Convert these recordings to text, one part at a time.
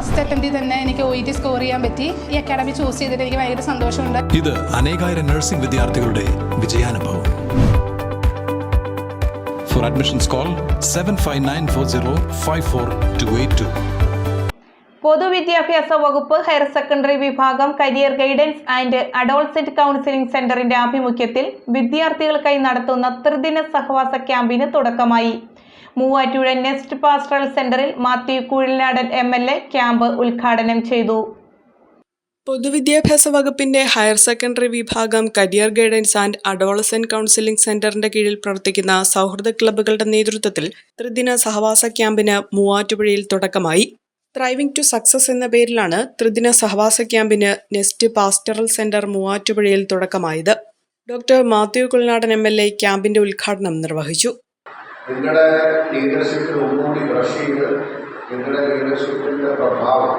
First അറ്റംപ്റ്റിൽ തന്നെ എനിക്ക് O E T score ചെയ്യാൻ പറ്റി. ഈ അക്കാഡമി ചൂസ് ചെയ്തിട്ട് എനിക്ക് ഭയങ്കര സന്തോഷമുണ്ട്. ഇത് അനേകായിരം നഴ്സിംഗ് വിദ്യാർത്ഥികളുടെ വിജയാനുഭവം. For admissions call seven five nine four zero five four two eight two പൊതുവിദ്യാഭ്യാസ വകുപ്പ് ഹയർ സെക്കൻഡറി വിഭാഗം career guidance and adolescent counselling സെന്ററിന്റെ ആഭിമുഖ്യത്തിൽ വിദ്യാർത്ഥികൾക്കായി നടത്തുന്ന ത്രിദിന സഹവാസ ക്യാമ്പിന് തുടക്കമായി. മൂവാറ്റുപുഴ നെസ്റ്റ് പാസ്റ്ററൽ സെന്ററിൽ Mathew Kuzhalnadan M L A camp ഉദ്ഘാടനം ചെയ്തു. പൊതുവിദ്യാഭ്യാസ വകുപ്പിന്റെ ഹയർ സെക്കൻഡറി വിഭാഗം career guidance and adolescent counselling സെന്ററിന്റെ കീഴിൽ പ്രവർത്തിക്കുന്ന സൗഹൃദ ക്ലബ്ബുകളുടെ നേതൃത്വത്തിൽ ത്രിദിന സഹവാസ ക്യാമ്പിന് മൂവാറ്റുപുഴയിൽ തുടക്കമായി. ത്രൈവിംഗ് ടു സക്സസ് എന്ന പേരിലാണ് ത്രിദിന സഹവാസ ക്യാമ്പിന് നെസ്റ്റ് പാസ്റ്ററൽ സെന്റർ മൂവാറ്റുപുഴയിൽ തുടക്കമായത്. Doctor Mathew Kuzhalnadan M L A ക്യാമ്പിന്റെ ഉദ്ഘാടനം നിർവഹിച്ചു. നിങ്ങളുടെ ലീഡർഷിപ്പിൽ ഒന്നുകൂടി ബ്രഷ് ചെയ്ത് നിങ്ങളുടെ ലീഡർഷിപ്പിൻ്റെ പ്രഭാവം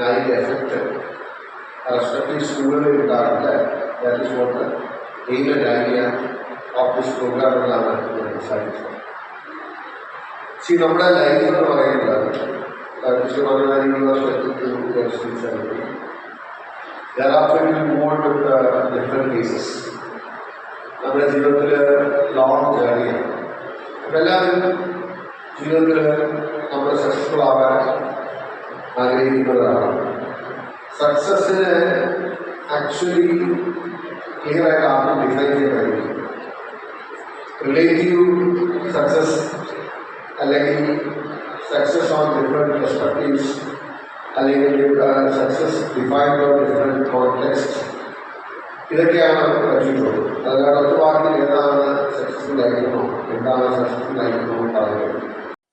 അതിൻ്റെ എഫക്റ്റ് റെസ്പെക്റ്റീവ് സ്കൂളുകളിൽ ഉണ്ടാകില്ല that is what aim idea of this programme എന്നാണ് ഞാൻ ഡിസൈഡ് സി നമ്മുടെ ലൈഫ് എന്ന് പറയുന്നത് Vishwanatha University Thereafter, we will move on with uh, different cases. നമ്മുടെ ജീവിതത്തിൽ ലോങ് ജേർണിയാണ് पहला दिन जीवन ग्रहण हमारा सक्सेसफुल आ रहा है अंग्रेज़ी पर आ रहा है सक्सेस एक्चुअली ये राइट आपको डिफाइन नहीं करेगी रिलेटिव सक्सेस अलग सक्सेस ऑन डिफरेंट पर्सपेक्टिव्स अलग सक्सेस डिफाइंड और डिफरेंट कॉन्टेक्स्ट ഇതൊക്കെയാണ് പറ്റിയിട്ടുള്ളത് ലക്ഷ്യമുള്ളത് ഒറ്റ ഒറ്റവാക്കിൽ എന്താണ് സക്സസ്ഫുൾ ആയിരിക്കണോ എന്താണ് സക്സസ്ഫുൾ ആയിരിക്കണോ എന്ന് പറയുന്നത്.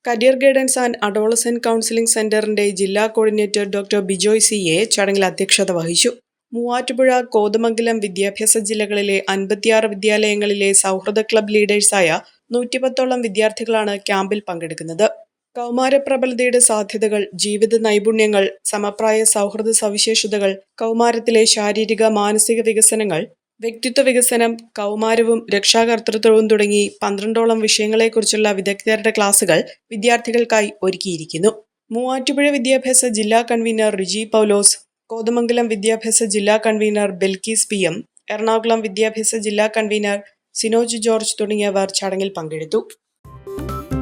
Career guidance and adolescent counselling സെന്ററിന്റെ ജില്ലാ coordinator doctor Bijoy C A ചടങ്ങിൽ അധ്യക്ഷത വഹിച്ചു. മൂവാറ്റുപുഴ കോതമംഗലം വിദ്യാഭ്യാസ ജില്ലകളിലെ അൻപത്തിയാറ് വിദ്യാലയങ്ങളിലെ സൗഹൃദ ക്ലബ് ലീഡേഴ്സായ നൂറ്റിപ്പത്തോളം വിദ്യാർത്ഥികളാണ് ക്യാമ്പിൽ പങ്കെടുക്കുന്നത്. കൗമാരപ്രബലതയുടെ സാധ്യതകൾ ജീവിത നൈപുണ്യങ്ങൾ സമപ്രായ സൗഹൃദ സവിശേഷതകൾ കൗമാരത്തിലെ ശാരീരിക മാനസിക വികസനങ്ങൾ വ്യക്തിത്വ വികസനം കൗമാരവും രക്ഷാകർത്തൃത്വവും തുടങ്ങി പന്ത്രണ്ടോളം വിഷയങ്ങളെക്കുറിച്ചുള്ള വിദഗ്ധരുടെ ക്ലാസുകൾ വിദ്യാർത്ഥികൾക്കായി ഒരുക്കിയിരിക്കുന്നു. മൂവാറ്റുപുഴ വിദ്യാഭ്യാസ ജില്ലാ കൺവീനർ റിജി പൗലോസ് കോതമംഗലം വിദ്യാഭ്യാസ ജില്ലാ convener Belkis P M Ernakulam വിദ്യാഭ്യാസ ജില്ലാ കൺവീനർ സിനോജ് ജോർജ് തുടങ്ങിയവർ ചടങ്ങിൽ പങ്കെടുത്തു.